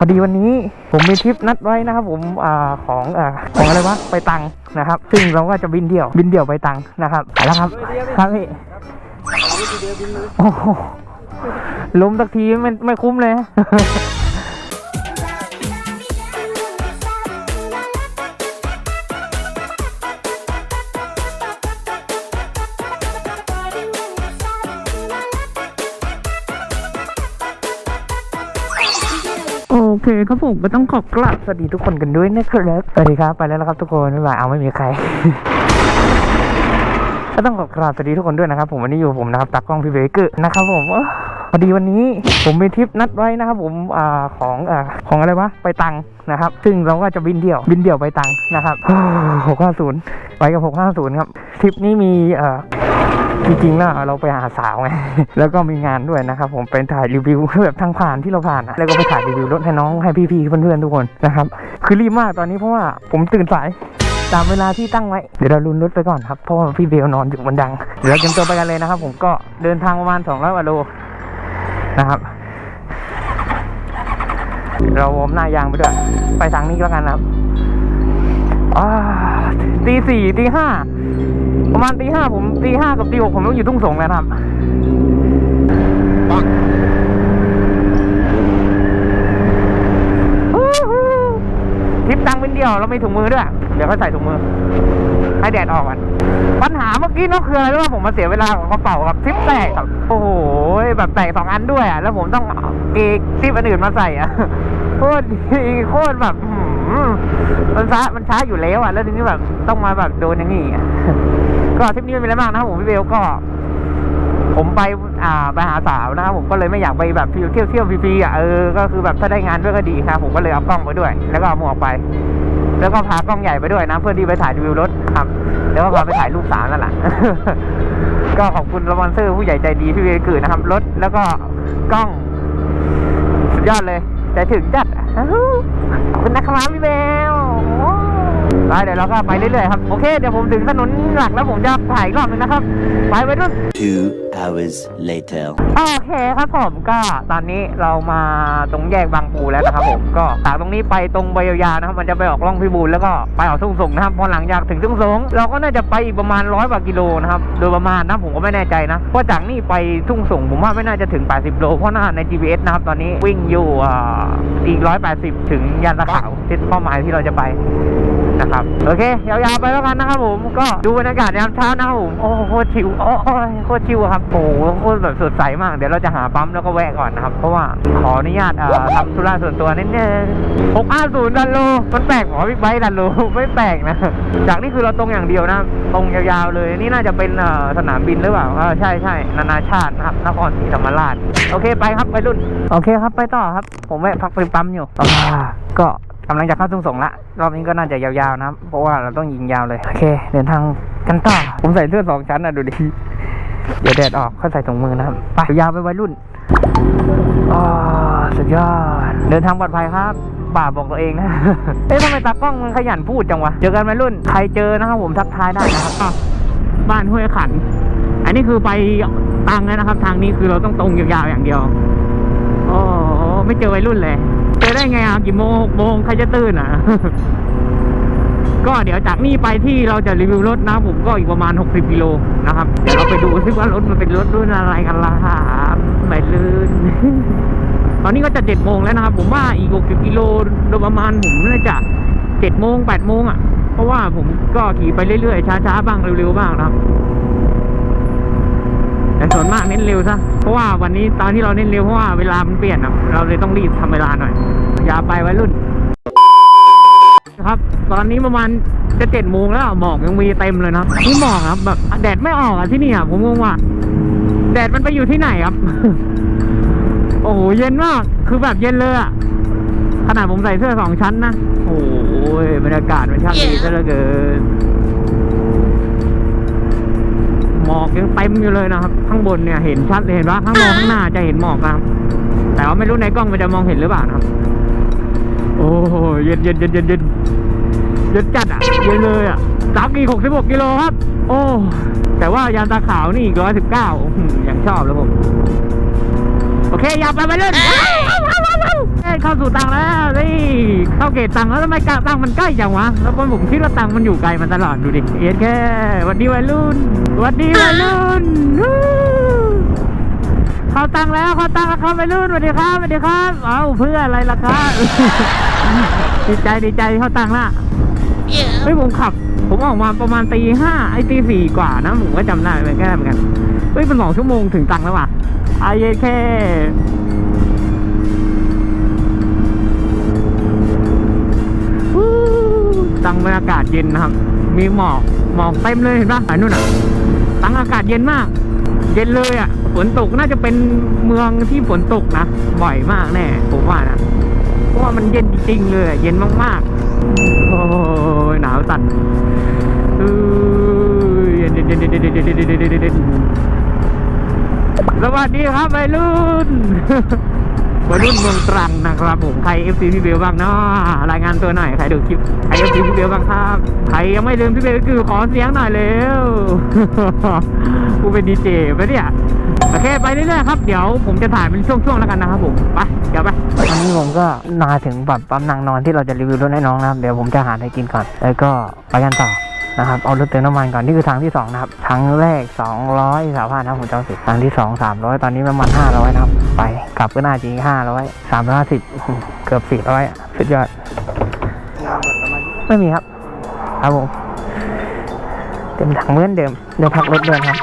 พอดีวันนี้ผมมีทริปนัดไว้นะครับผมอ่าของอ่าของอะไรวะไปตังนะครับ ซึ่งเราก็จะบินเดี่ยวบินเดี่ยวไปตังนะครับไปแล้วครับครับพี่โอ้โหล้มสักทีไม่ไม่คุ้มเลย เคครับผมก็ต้องขอบกราบสวัสดีทุกคนกันด้วยนะครับสวัสดีครับไปแล้วนะครับทุกคนไม่บายเอาไม่มีใคร ก็ต้องขอบกราบสวัสดีทุกคนด้วยนะครับผมวันนี้อยู่ผมนะครับตากล้องพี่เบเกอร์นะครับผม พอดีวันนี้ผมมีทริปนัดไว้นะครับผมอของอของอะไรวะไปตังนะครับ ซึ่งเราก็จะบินเดี่ยวบินเดี่ยวไปตังนะครับหกห้าศูนย์ไปกับหกห้าศูนย์ครับทริปนี้มีจริงๆแล้วเราไปหาสาวไง แล้วก็มีงานด้วยนะครับผมเป็นถ่ายรีวิวแบบทางผ่านที่เราผ่านอะแล้วก็ไปถ่ายรีวิวรถให้น้องให้พี่ๆเพื่อนๆทุกคนนะครับ คือรีบมากตอนนี้เพราะว่าผมตื่นสายตามเวลาที่ตั้งไว้ เดี๋ยวเราลุนรถไปก่อนครับ เพราะว่าพี่เบลนอนอยู่บนดัง เดี๋ยวเราเตรียมตัวไปกันเลยนะครับผมก็เดินทางประมาณ200กว่าโล นะครับ เราวอร์มหน้ายางไปด้วย ไปทางนี้แล้วกันครับตีสี่ตีห้าประมาณตีห้าผมตีห้ากับตีหกผมต้องอยู่ทุ่งสงแล้วครับทริปตังเป็นเดียวเราไม่ถุงมือด้วย เดี๋ยวเขาใส่ถุงมือ ให้แดดออกก่อนปัญหาเมื่อกี้เนอะคืออะไรรู้ป่ะผมมาเสียเวลากับกระเป๋ากับทริปแตกครับโอ้โหแบบแตกสองอันด้วยอะแล้วผมต้องเกกทริปอันอื่นมาใส่อะโคตรดีโคตรแบบมันช้ามันช้าอยู่แล้วอะแล้วทีนี้แบบต้องมาแบบโดนอย่างงี้อะก็ทริปนี้ไม่มีอะไรมากนะครับผมพี่เบลก็ ผมไปอ่าไปหาสาวนะครับผมก็เลยไม่อยากไปแบบเที่ยวเที่ยวฟรีๆอะเออก็คือแบบถ้าได้งานด้วยก็ดีครับผมก็เลยเอากล้องไปด้วย แล้วก็เอาหมวกไป แล้วก็พากล้องใหญ่ไปด้วยนะเพื่อที่ไปถ่ายรีวิวรถครับ แล้วก็พาไปถ่ายรูปสาวนั่นแหละก็ขอบคุณสปอนเซอร์ผู้ใหญ่ใจดีพี่เวกือนะครับรถแล้วก็กล้อง สุดยอดเลยใจถึงจัดขอบคุณนะครับพี่แมว ไปเดี๋ยวเราก็ไปเรื่อยๆครับ โอเค เดี๋ยวผมถึงถนนหลักแล้วผมจะถ่ายอีกรอบหนึงนะครับ ไปไปด้วย Two hours later. โอเคครับผมก็ตอนนี้เรามาตรงแยกบางปูแล้วนะครับผมก็จากตรงนี้ไปตรงไปยาวๆนะครับมันจะไปออกร่องพิบูลแล้วก็ไปออกทุ่งสงนะครับพอหลังจากถึงทุ่งสงเราก็น่าจะไปอีกประมาณร้อยกว่ากิโลนะครับโดยประมาณนะผมก็ไม่แน่ใจนะเพราะจากนี่ไปทุ่งสงผมว่าไม่น่าจะถึง 80 โล เพราะหน้าใน GPS นะครับตอนนี้วิ่งอยู่อ่าอีก 180 ถึงยานตะขาวที่เป้าหมายที่เราจะไป นะครับ โอเค ยาวๆไปแล้วกันนะครับผม ก็ดูบรรยากาศยามเช้านะครับผม โอ้โหโคตรชิวโอ้ยโคตรชิวครับ โอ้โหโคตรแบบสดใสมาก เดี๋ยวเราจะหาปั๊มแล้วก็แวะก่อนนะครับ เพราะว่าขออนุญาตทำธุระส่วนตัวนิดนึง650ดันโล มันแปลกหรอบิ๊กไบค์ดันโล ไม่แปลกนะ จากนี้คือเราตรงอย่างเดียวนะ ตรงยาวๆเลย นี่น่าจะเป็นสนามบินหรือเปล่าใช่ใช่นานาชาตินะครับ นครศรีธรรมราช โอเคไปครับไปรุ่น โอเคครับไปต่อครับ ผมแวะพักไปปั๊มอยู่ก็ กำลังจะเข้าทุ่งสงละ รอบนี้ก็น่าจะยาวๆนะ เพราะว่าเราต้องยิงยาวเลย โอเค เดินทางกันต่อ ผมใส่เสื้อสองชั้นอะดูดิ เดี๋ยวแดดออกค่อยใส่ถุงมือนะครับ ไปยาวไปวัยรุ่นอ๋อสุดยอด เดินทางปลอดภัยครับป่าบอกตัวเองนะ เอ๊ะทำไมตากล้องมันขยันพูดจังวะ เจอกันวัยรุ่น ใครเจอนะครับผมทักทายได้นะครับ บ้านห้วยขัน อันนี้คือไปตังแล้วนะครับ ทางนี้คือเราต้องตรงยาวๆอย่างเดียว โอ้โหไม่เจอวัยรุ่นเลย เจอได้ไงอะกี่โมงหกโมงใครจะตื่นอะ ก็เดี๋ยวจากนี่ไปที่เราจะรีวิวรถนะผมก็อีกประมาณ 60กิโลนะครับ เดี๋ยวเราไปดูซิว่ารถมันเป็นรถรุ่นอะไรกันล่ะครับไม่ลื่นตอนนี้ก็จะเจ็ดโมงแล้วนะครับ ผมว่าอีก 60กิโลโดยประมาณผมน่าจะเจ็ดโมงแปดโมงอะ เพราะว่าผมก็ขี่ไปเรื่อยๆช้าๆบ้างเร็วๆบ้างนะครับ แต่ส่วนมากเน้นเร็วซะ เพราะว่าวันนี้ตอนที่เราเน้นเร็วเพราะว่าเวลามันเปลี่ยนอะเราเลยต้องรีบทำเวลาหน่อย อย่าไปไว้รุ่น ครับ ตอนนี้ประมาณจะเจ็ดโมงแล้วหมอกยังมีเต็มเลยนะนี่หมอกครับแบบแดดไม่ออกอะที่นี่อะผมงงว่า แดดมันไปอยู่ที่ไหนครับ โอ้โหเย็นมาก คือแบบเย็นเลยอะขนาดผมใส่เสื้อสองชั้นนะ โอ้ยบรรยากาศมันช่างดีซะเหลือเกิน หมอกยังเต็มอยู่เลยนะครับ ข้างบนเนี่ยเห็นชัดเลยเห็นว่าข้างนข้างหน้าจะเห็นหมอกครับ แต่ว่าไม่รู้ในกล้องมันจะมองเห็นหรือเปล่านะครับ โอ้เย็นเย็นเย็นเย็นเย็นเย็นจัดอะเย็นเลยอะสามกีหกสิบหกกิโลครับ โอ้แต่ว่ายานตาขาวนี่อีกร้อยสิบเก้าอย่างชอบแล้วผม โอเค อย่าไปไปเล่อย เข้าสู่ตังแล้วนี่เข้าเกตตังแล้วทำไมกะตังมันใกล้จังวะแล้วผมคิดว่าตังมันอยู่ไกลมันตลอดดูดิเอ็ดแค่สวัสดีวัยรุ่นสวัสดีวัยรุ่นวู้เข้าตังแล้วเข้าตังแล้วครับวัยรุ่นสวัสดีครับสวัสดีครับเอาเพื่ออะไรล่ะครับดีใจดีใจเข้าตังละเฮ้ยผมขับ ผมออกมาประมาณตีห้าไอ้ตีสี่กว่านะผมก็จำได้ไปแค่เหมือนกันเฮ้ยเป็นสองชั่วโมงถึงตังแล้วว่ะไอ้แค่ ตั้งบรรยากาศเย็นนะครับ มีหมอกหมอกเต็มเลยเห็นปะอันู่นอะ ตั้งอากาศเย็นมาก เย็นเลยอะฝนตกน่าจะเป็นเมืองที่ฝนตกนะบ่อยมากแน่ผมว่านะเพราะว่ามันเย็นจริงเลยเย็นมากๆโอ้ยหนาวสั่นเย็นเย็นเย็นเย็นเย็นเย็นสวัสดีครับไปยรุ่น วัยรุ่นเมืองตรังนะครับผมใคร FC พี่เบลบ้างเนาะรายงานตัวหน่อยใครดูคลิปใคร FC พี่เบลบ้างครับใครยังไม่ลืมพี่เบลก็คือขอเสียงหน่อยเร็วกูเป็นดีเจปะเนี่ยโอเคไปเรื่อยๆครับเดี๋ยวผมจะถ่ายเป็นช่วงๆแล้วกันนะครับผมไปเดี๋ยวไปตอนนี้ผมก็มาถึงแบบปั๊มนางนอนที่เราจะรีวิวรถให้น้องนะครับเดี๋ยวผมจะหาอะไรกินก่อนแล้วก็ไปกันต่อ นะครับ เอารถเติมน้ำมันก่อน นี่คือทางที่สองนะครับ ทางแรกสองร้อยสามพันนะผมจำสิทางที่สองสามร้อยตอนนี้ประมาณห้าร้อยนะครับ ไปกลับก็น่าจริงห้าร้อยสามร้อยห้าสิบเกือบสี่ร้อยสุดยอด ไม่มีครับ ครับผมเต็มถังเหมือนเดิม เดี๋ยวพักรถเดินครับ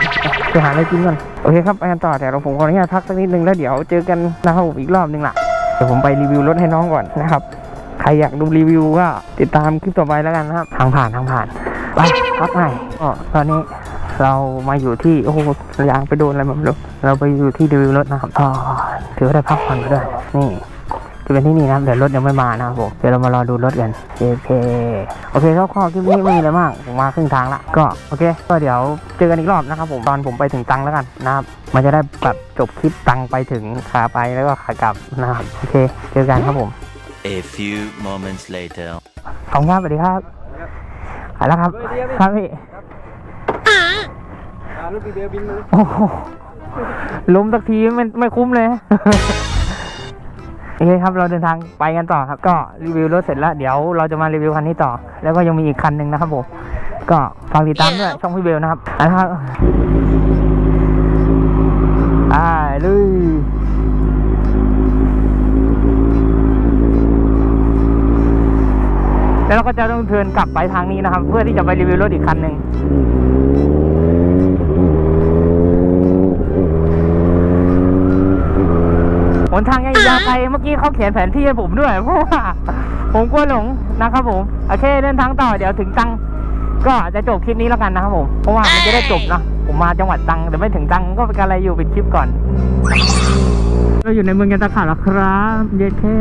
ไปหาอะไรกินก่อน โอเคครับไปกันต่อแต่เราผมขออนุญาตพักสักนิดนึงแล้วเดี๋ยวเจอกันนะครับผมอีกรอบนึงล่ะ เดี๋ยวผมไปรีวิวรถให้น้องก่อนนะครับ ใครอยากดูรีวิวก็ติดตามคลิปต่อไปแล้วกันนะครับ ทางผ่านทางผ่าน ไปพักใหม่ก็ตอนนี้เรามาอยู่ที่โอ้โหยางไปโดนอะไรมาไม่รู้เราไปอยู่ที่รีวิวรถนะครับก็ถือว่าได้พักผ่อนไปด้วยนี่จะเป็นที่นี่นะครับเดี๋ยวรถยังไม่มานะครับผมเดี๋ยวเรามารอดูรถกันโอเคโอเคคร่าวๆคลิปนี้ไม่มีอะไรมากผมมาครึ่งทางละก็โอเค ก็เดี๋ยวเจอกันอีกรอบนะครับผมตอนผมไปถึงตังแล้วกันนะครับมันจะได้แบบจบคลิปตังไปถึงขาไปแล้วก็ขากลับนะครับโอเคเจอกันครับผม A few moments later. ขอบคุณครับสวัสดีครับ ไปแล้วครับ ครับพี่โอ้โหล้มสักทีไม่ไม่คุ้มเลยโอเคครับเราเดินทางไปกันต่อครับ ก็รีวิวรถเสร็จแล้วเดี๋ยวเราจะมารีวิวคันนี้ต่อ แล้วก็ยังมีอีกคันหนึ่งนะครับผมก็ฝากติดตามด้วยช่องพี่เบลนะครับไปนะครับอ่าลุย แล้วเราก็จะต้องเทินกลับไปทางนี้นะครับ เพื่อที่จะไปรีวิวรถอีกคันหนึ่งหนทางยังยาวไกลเมื่อกี้เขาเขียนแผนที่ให้ผมด้วยเพราะว่าผมกลัวหลงนะครับผมโอเคเดินทางต่อเดี๋ยวถึงตังก็จะจบคลิปนี้แล้วกันนะครับผมเพราะว่ามันจะได้จบเนาะผมมาจังหวัดตังแต่ไม่ถึงตังก็เป็นอะไรอยู่เป็นคลิปก่อน เราอยู่ในเมืองยันตาขาแล้วครับ เย็ดแค่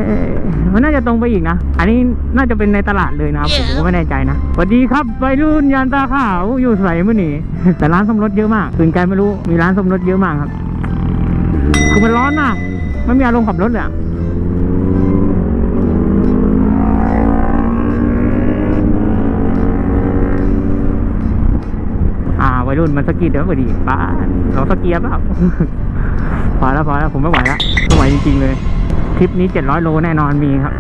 มันน่าจะตรงไปอีกนะ อันนี้น่าจะเป็นในตลาดเลยนะครับ ผมก็ไม่แน่ใจนะสวัสดีครับวัยรุ่นยันตาขาวอยู่ใส่มื่อนี้แต่ร้านซ่อมรถเยอะมากตื่นไกลไม่รู้ มีร้านซ่อมรถเยอะมากครับ คือมันร้อนมากไม่มีอารมณ์ขับรถเลยอะอ่าวัยรุ่นมันสกีดเดี๋ยวพอดีป้าเราสกียร์เปล่าพ อแล้วพอแล้วผมไม่ไหวแล้วไม่ไหวจริงๆเลยทริปนี้เจ็ดร้อยโลแน่นอนมีครับ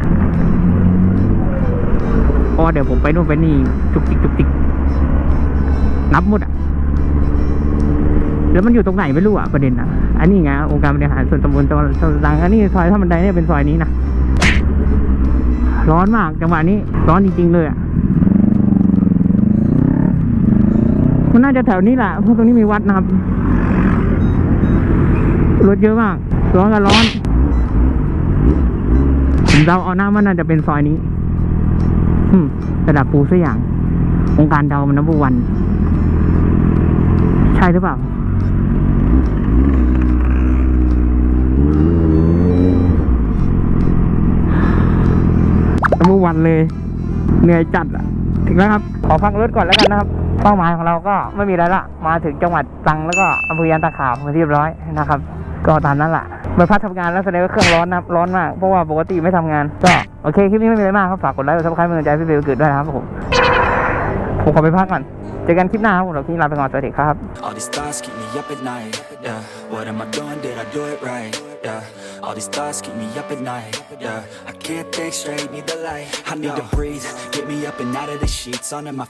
เพราะเดี๋ยวผมไปนู่นไปนี่จุกจิกจุกจิกนับหมดอะแล้วมันอยู่ตรงไหนไม่รู้อะประเด็นอะ อันนี้ไงองค์การบริหารส่วนตำบลตะวันตางอันนี้ซอยท่าบันไดเนี่ยเป็นซอยนี้นะร้อนมากจังหวะนี้ ร้อนจริงๆเลยอะมันน่าจะแถวนี้แหละเพราะตรงนี้มีวัดนะครับ รถเยอะมากร้อนกับร้อนผมเดาเอาหน้ามันน่าจะเป็นซอยนี้ อืมระดับปูซะอย่างองค์การเดามันนับวัน ใช่หรือเปล่า นับวันเลย เหนื่อยจัดอะถึงแล้วครับ ขอพักรถก่อนแล้วกันนะครับ เป้าหมายของเราก็ไม่มีอะไรละ มาถึงจังหวัดตรังแล้วก็อำเภอยางตาขาวเป็นที่เรียบร้อยนะครับ ก็ตามนั้นแหละมันพัดทำงานแล้วแสดงว่าเครื่องร้อนนะร้อนมาก เพราะว่าปกติไม่ทำงาน ก็โอเค คลิปนี้ไม่มีอะไรมากครับ ฝากกดไลค์กดซับสไครป์เป็นกำลังใจพี่เบลเกิดด้วยนะครับผม ผมขอไปพักก่อน เจอกันคลิปหน้าครับผมเราคลิปลาไปก่อน สวัสดีครับ All these thoughts keep me up at night. Yeah. What am I doing? Did I do it right? Yeah. All these thoughts keep me up at night. Yeah. I can't think straight, need the light. I need to breathe. Get me up and out of the sheets. Under my